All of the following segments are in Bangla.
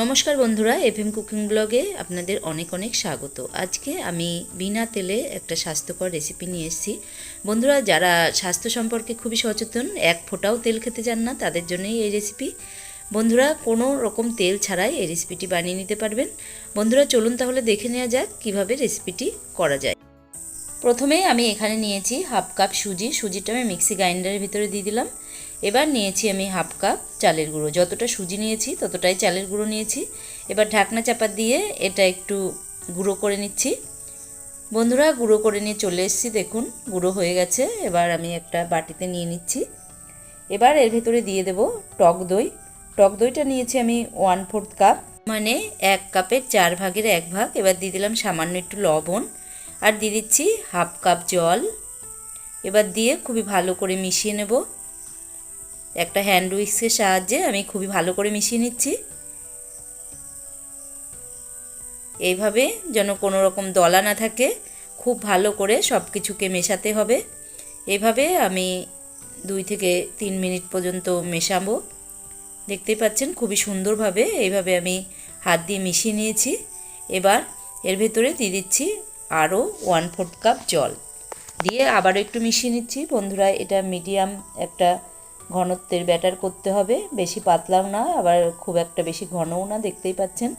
নমস্কার বন্ধুরা, এফএম কুকিং ব্লগে আপনাদের অনেক অনেক স্বাগত। আজকে আমি বিনা তেলে একটা স্বাস্থ্যকর রেসিপি নিয়ে এসেছি। বন্ধুরা, যারা স্বাস্থ্য সম্পর্কে খুবই সচেতন, এক ফোঁটাও তেল খেতে চান না, তাদের জন্যই এই রেসিপি। বন্ধুরা, কোনো রকম তেল ছাড়াই এই রেসিপিটি বানিয়ে নিতে পারবেন। বন্ধুরা, চলুন তাহলে দেখে নেওয়া যাক কীভাবে রেসিপিটি করা যায়। প্রথমে আমি এখানে নিয়েছি হাফ কাপ সুজি। সুজিটা আমি মিক্সি গ্রাইন্ডারের ভিতরে দিয়ে দিলাম। এবার নিয়েছি আমি হাফ কাপ চালের গুঁড়ো। যতটা সুজি নিয়েছি, ততটাই চালের গুঁড়ো নিয়েছি। এবার ঢাকনা চাপা দিয়ে এটা একটু গুঁড়ো করে নিচ্ছি। বন্ধুরা, গুঁড়ো করে নিয়ে চলে এসেছি, দেখুন, গুঁড়ো হয়ে গেছে। এবার আমি একটা বাটিতে নিয়ে নিচ্ছি। এবার এর ভেতরে দিয়ে দেব টক দই। টক দইটা নিয়েছি আমি ওয়ান ফোর্থ কাপ। মানে এক কাপের চার ভাগের এক ভাগ। এবার দিয়ে দিলাম সামান্য একটু লবণ। আর দিয়ে দিচ্ছি হাফ কাপ জল। এবার দিয়ে খুবই ভালো করে মিশিয়ে নেব। একটা হ্যান্ড উইক্সের সাহায্যে আমি খুবই ভালো করে মিশিয়ে নিচ্ছি। এইভাবে যেন কোনো রকম দলা না থাকে, খুব ভালো করে সব কিছুকে মেশাতে হবে। এভাবে আমি দুই থেকে তিন মিনিট পর্যন্ত মেশাবো। দেখতেই পাচ্ছেন খুবই সুন্দরভাবে এইভাবে আমি হাত দিয়ে মিশিয়ে নিয়েছি। এবার এর ভেতরে দিয়ে দিচ্ছি আরও ওয়ান ফোর্থ কাপ জল। দিয়ে আবারও একটু মিশিয়ে নিচ্ছি। বন্ধুরা, এটা মিডিয়াম একটা ঘনত্বের ব্যাটার করতে হবে। বেশি পাতলাও না, আবার খুব একটা বেশি ঘনও না, দেখতেই পাচ্ছেন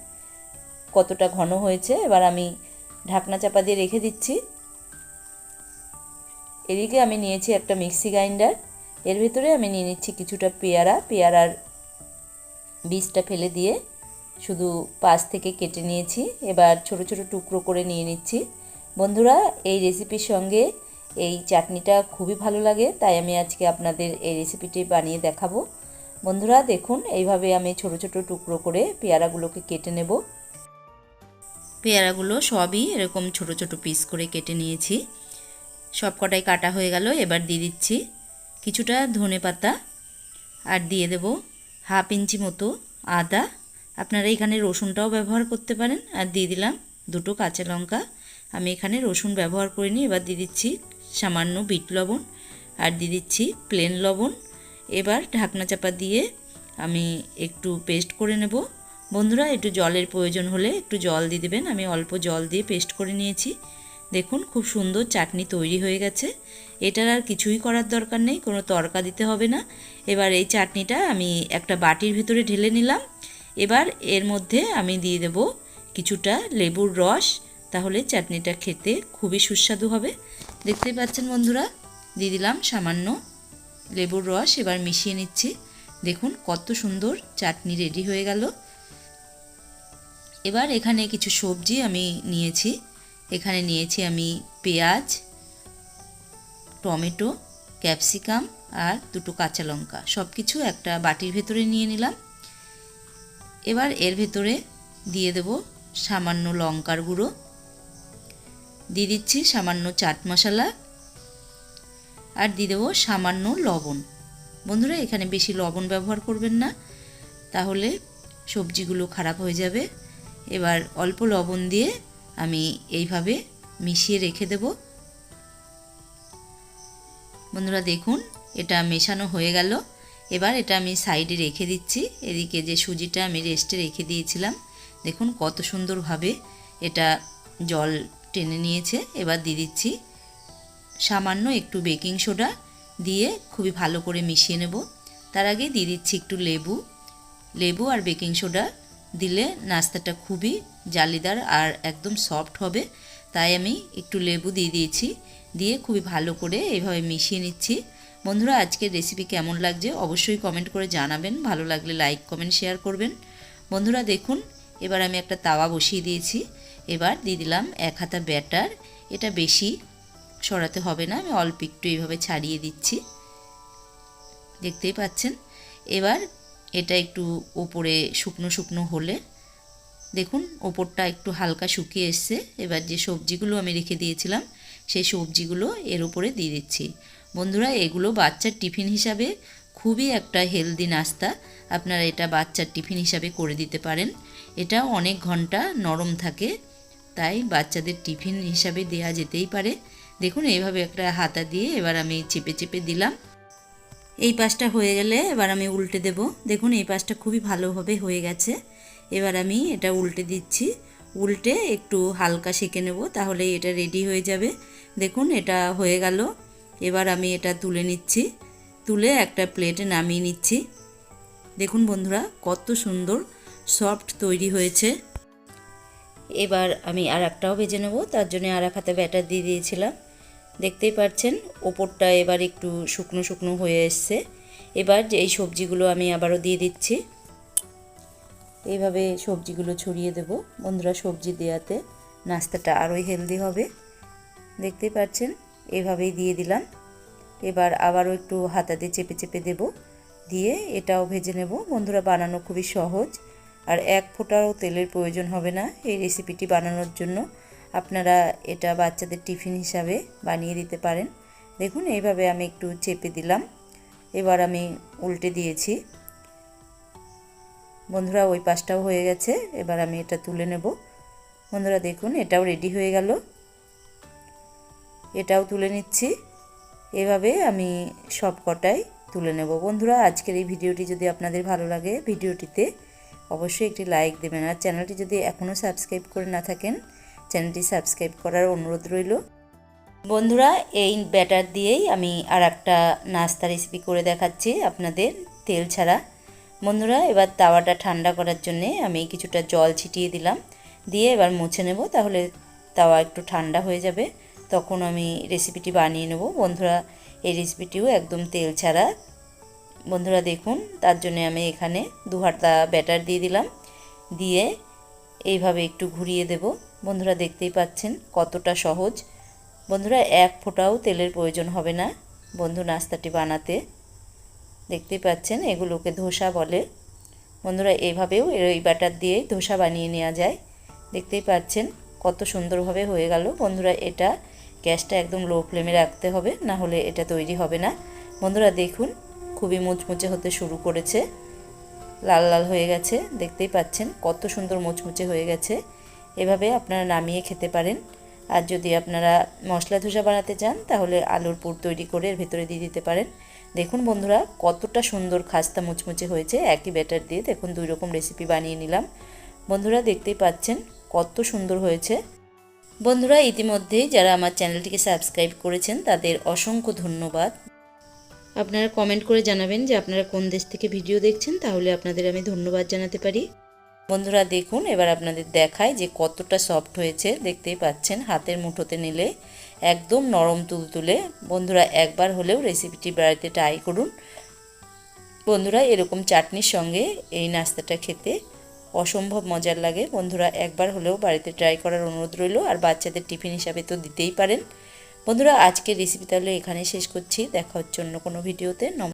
কতটা ঘন হয়েছে। এবার আমি ঢাকনা চাপা দিয়ে রেখে দিচ্ছি। এদিকে আমি নিয়েছি একটা মিক্সি গ্রাইন্ডার। এর ভিতরে আমি নিয়ে নিচ্ছি কিছুটা পেয়ারা। পেয়ারার বীজটা ফেলে দিয়ে শুধু পাশ থেকে কেটে নিয়েছি। এবার ছোট ছোট টুকরো করে নিয়ে নিচ্ছি। বন্ধুরা, এই রেসিপির সঙ্গে এই চাটনিটা খুবই ভালো লাগে, তাই আমি আজকে আপনাদের এই রেসিপিটি বানিয়ে দেখাবো। বন্ধুরা, দেখুন, এইভাবে আমি ছোট ছোট টুকরো করে পেয়ারাগুলোকে কেটে নেব। পেয়ারাগুলো সবই এরকম ছোট ছোট পিস করে কেটে নিয়েছি। সব কটাই কাটা হয়ে গেল, এবার দিয়ে দিচ্ছি কিছুটা ধনে পাতা আর দিয়ে দেব হাফ ইঞ্চি মতো আদা। আপনারা এখানে রসুনটাও ব্যবহার করতে পারেন। আর দিয়ে দিলাম দুটো কাঁচা লঙ্কা। আমি এখানে রসুন ব্যবহার করিনি, এবার দিয়ে দিচ্ছি সামান্য বিট লবণ আর দিয়ে দিচ্ছি প্লেন লবণ। এবার ঢাকনা চাপা দিয়ে আমি একটু পেস্ট করে নেব। বন্ধুরা, একটু জলের প্রয়োজন হলে একটু জল দিয়ে দেবেন। আমি অল্প জল দিয়ে পেস্ট করে নিয়েছি। দেখুন, খুব সুন্দর চাটনি তৈরি হয়ে গেছে। এটার আর কিছুই করার দরকার নেই, কোনো তরকা দিতে হবে না। এবার এই চাটনিটা আমি একটা বাটির ভিতরে ঢেলে নিলাম। এবার এর মধ্যে আমি দিয়ে দেব কিছুটা লেবুর রস তাহলে চাটনিটা খেতে খুবই সুস্বাদু হবে। দেখতেই পাচ্ছেন বন্ধুরা, দিয়ে দিলাম সামান্য লেবুর রস, এবার মিশিয়ে নিচ্ছি। দেখুন কত সুন্দর চাটনি রেডি হয়ে গেল। এবার এখানে কিছু সবজি আমি নিয়েছি। এখানে নিয়েছি আমি পেঁয়াজ, টমেটো, ক্যাপসিকাম আর দুটো কাঁচা লঙ্কা। সব কিছু একটা বাটির ভেতরে নিয়ে নিলাম। এবার এর ভেতরে দিয়ে দেব সামান্য লঙ্কার গুঁড়ো। দিয়ে দিচ্ছি সামান্য চাট মশলা আর দিয়ে দেবো সামান্য লবণ। বন্ধুরা, এখানে বেশি লবণ ব্যবহার করবেন না, তাহলে সবজিগুলো খারাপ হয়ে যাবে। এবার অল্প লবণ দিয়ে আমি এইভাবে মিশিয়ে রেখে দেব। বন্ধুরা, দেখুন, এটা মেশানো হয়ে গেল। এবার এটা আমি সাইডে রেখে দিচ্ছি। এদিকে যে সুজিটা আমি রেস্টে রেখে দিয়েছিলাম, দেখুন কত সুন্দরভাবে এটা জল টেনে নিয়েছে। এবার দিয়ে দিচ্ছি সামান্য একটু বেকিং সোডা দিয়ে খুবই ভালো করে মিশিয়ে নেব। তার আগে দিয়ে দিচ্ছি একটু লেবু। লেবু আর বেকিং সোডা দিলে নাস্তাটা খুবই জালিদার আর একদম সফট হবে। তাই আমি একটু লেবু দিয়ে দিয়েছি। দিয়ে খুবই ভালো করে এভাবে মিশিয়ে নিচ্ছি। বন্ধুরা, আজকের রেসিপি কেমন লাগছে অবশ্যই কমেন্ট করে জানাবেন। ভালো লাগলে লাইক কমেন্ট শেয়ার করবেন। বন্ধুরা, দেখুন, এবার আমি একটা তাওয়া বসিয়ে দিয়েছি। এবার দিয়ে দিলাম এক হাতা ব্যাটার। এটা বেশি সরাতে হবে না, আমি অল্প একটু এইভাবে ছাড়িয়ে দিচ্ছি। দেখতেই পাচ্ছেন? এবার এটা একটু ওপরে শুকনো শুকনো হলে, দেখুন ওপরটা একটু হালকা শুকিয়ে এসছে। এবার যে সবজিগুলো আমি রেখে দিয়েছিলাম, সেই সবজিগুলো এর উপরে দিয়ে দিচ্ছি। বন্ধুরা, এগুলো বাচ্চার টিফিন হিসাবে খুবই একটা হেলদি নাস্তা। আপনারা এটা বাচ্চার টিফিন হিসাবে করে দিতে পারেন। এটা অনেক ঘণ্টা নরম থাকে। তাই বাচ্চাদের টিফিন হিসাবে দেয়া যেতেই পারে। দেখুন, এইভাবে একটা হাতা দিয়ে এবার আমি চেপে চেপে দিলাম। এই পাশটা হয়ে গেলে এবার আমি উল্টে দেব। দেখুন, এই পাশটা খুবই ভালোভাবে হয়ে গেছে। এবার আমি এটা উল্টে দিচ্ছি। উল্টে একটু হালকা সেঁকে নেব, তাহলে এটা রেডি হয়ে যাবে। দেখুন, এটা হয়ে গেল। এবার আমি এটা তুলে নিচ্ছি। তুলে একটা প্লেটে নামিয়ে নিচ্ছি। দেখুন বন্ধুরা, কত সুন্দর সফট তৈরি হয়েছে। এবার আমি আর একটাও ভেজে নেব। তার জন্য আর এক হাতে ব্যাটার দিয়ে দিয়েছিলাম। দেখতেই পাচ্ছেন ওপরটা এবার একটু শুকনো শুকনো হয়ে এসছে। এবার এই সবজিগুলো আমি আবারও দিয়ে দিচ্ছি, এইভাবে সবজিগুলো ছড়িয়ে দেব। বন্ধুরা, সবজি দেওয়াতে নাস্তাটা আরোই হেলদি হবে। দেখতেই পাচ্ছেন এভাবেই দিয়ে দিলাম। এবার আবারও একটু হাতাতে চেপে চেপে দেব। দিয়ে এটাও ভেজে নেব। বন্ধুরা, বানানো খুবই সহজ। আর এক ফোঁটাও তেলের প্রয়োজন হবে না এই রেসিপিটি বানানোর জন্য। আপনারা এটা বাচ্চাদের টিফিন হিসাবে বানিয়ে দিতে পারেন। দেখুন, এইভাবে আমি একটু চেপে দিলাম। এবার আমি উল্টে দিয়েছি। বন্ধুরা, ওই পাশটাও হয়ে গেছে। এবার আমি এটা তুলে নেব। বন্ধুরা, দেখুন, এটাও রেডি হয়ে গেল। এটাও তুলে নিচ্ছি। এভাবে আমি সব কটাই তুলে নেব। বন্ধুরা, আজকের এই ভিডিওটি যদি আপনাদের ভালো লাগে, ভিডিওটিতে অবশ্যই একটি লাইক দেবেন। আর চ্যানেলটি যদি এখনও সাবস্ক্রাইব করে না থাকেন চ্যানেলটি সাবস্ক্রাইব করার অনুরোধ রইল। বন্ধুরা, এই ব্যাটার দিয়েই আমি আর একটা নাস্তা রেসিপি করে দেখাচ্ছি আপনাদের তেল ছাড়া। বন্ধুরা, এবার তাওয়াটা ঠান্ডা করার জন্যে আমি কিছুটা জল ছিটিয়ে দিলাম। দিয়ে এবার মুছে নেব, তাহলে তাওয়া একটু ঠান্ডা হয়ে যাবে। তখন আমি রেসিপিটি বানিয়ে নেব। বন্ধুরা, এই রেসিপিটিও একদম তেল ছাড়া। বন্ধুরা দেখুন, তার জন্য আমি এখানে দু হাতা ব্যাটার দিয়ে দিলাম। দিয়ে এইভাবে একটু ঘুরিয়ে দেব। বন্ধুরা দেখতেই পাচ্ছেন কতটা সহজ। বন্ধুরা এক ফোঁটাও তেলের প্রয়োজন হবে না বন্ধু নাস্তাটি বানাতে। দেখতেই পাচ্ছেন এগুলোকে ধোসা বলে। বন্ধুরা এভাবেও এই ব্যাটার দিয়ে ধোসা বানিয়ে নেওয়া যায়। দেখতেই পাচ্ছেন কত সুন্দরভাবে হয়ে গেল। বন্ধুরা এটা গ্যাসটা একদম লো ফ্লেমে রাখতে হবে, না হলে এটা তৈরি হবে না। বন্ধুরা দেখুন খুবই মুচমুচে হতে শুরু করেছে। লাল লাল হয়ে গেছে, দেখতেই পাচ্ছেন কত সুন্দর মুচমুচে হয়ে গেছে। এভাবে আপনারা নামিয়ে খেতে পারেন। আর যদি আপনারা মশলা ধোসা বানাতে চান, তাহলে আলুর পুর তৈরি করে এর ভেতরে দিয়ে দিতে পারেন। দেখুন বন্ধুরা, কতটা সুন্দর খাস্তা মুচমুচে হয়েছে, একই ব্যাটার দিয়ে দেখুন দুই রকম রেসিপি বানিয়ে নিলাম। বন্ধুরা, দেখতেই পাচ্ছেন কত সুন্দর হয়েছে। বন্ধুরা, ইতিমধ্যেই যারা আমার চ্যানেলটিকে সাবস্ক্রাইব করেছেন, তাদের অসংখ্য ধন্যবাদ। আপনারা কমেন্ট করে জানাবেন যে আপনারা কোন দেশ থেকে ভিডিও দেখছেন, তাহলে আপনাদের আমি ধন্যবাদ জানাতে পারি। বন্ধুরা, দেখুন, এবার আপনাদের দেখায় যে কতটা সফট হয়েছে, দেখতেই পাচ্ছেন, হাতের মুঠোতে নিলে একদম নরম তুলতুলে। বন্ধুরা, একবার হলেও রেসিপিটি বাড়িতে ট্রাই করুন। বন্ধুরা, এরকম চাটনির সঙ্গে এই নাস্তাটা খেতে অসম্ভব মজার লাগে। বন্ধুরা, একবার হলেও বাড়িতে ট্রাই করার অনুরোধ রইল। আর বাচ্চাদের টিফিন হিসাবে তো দিতেই পারেন। বন্ধুরা আজকের রেসিপি তাহলে এখানে শেষ করছি। দেখার জন্য কোনো ভিডিওতে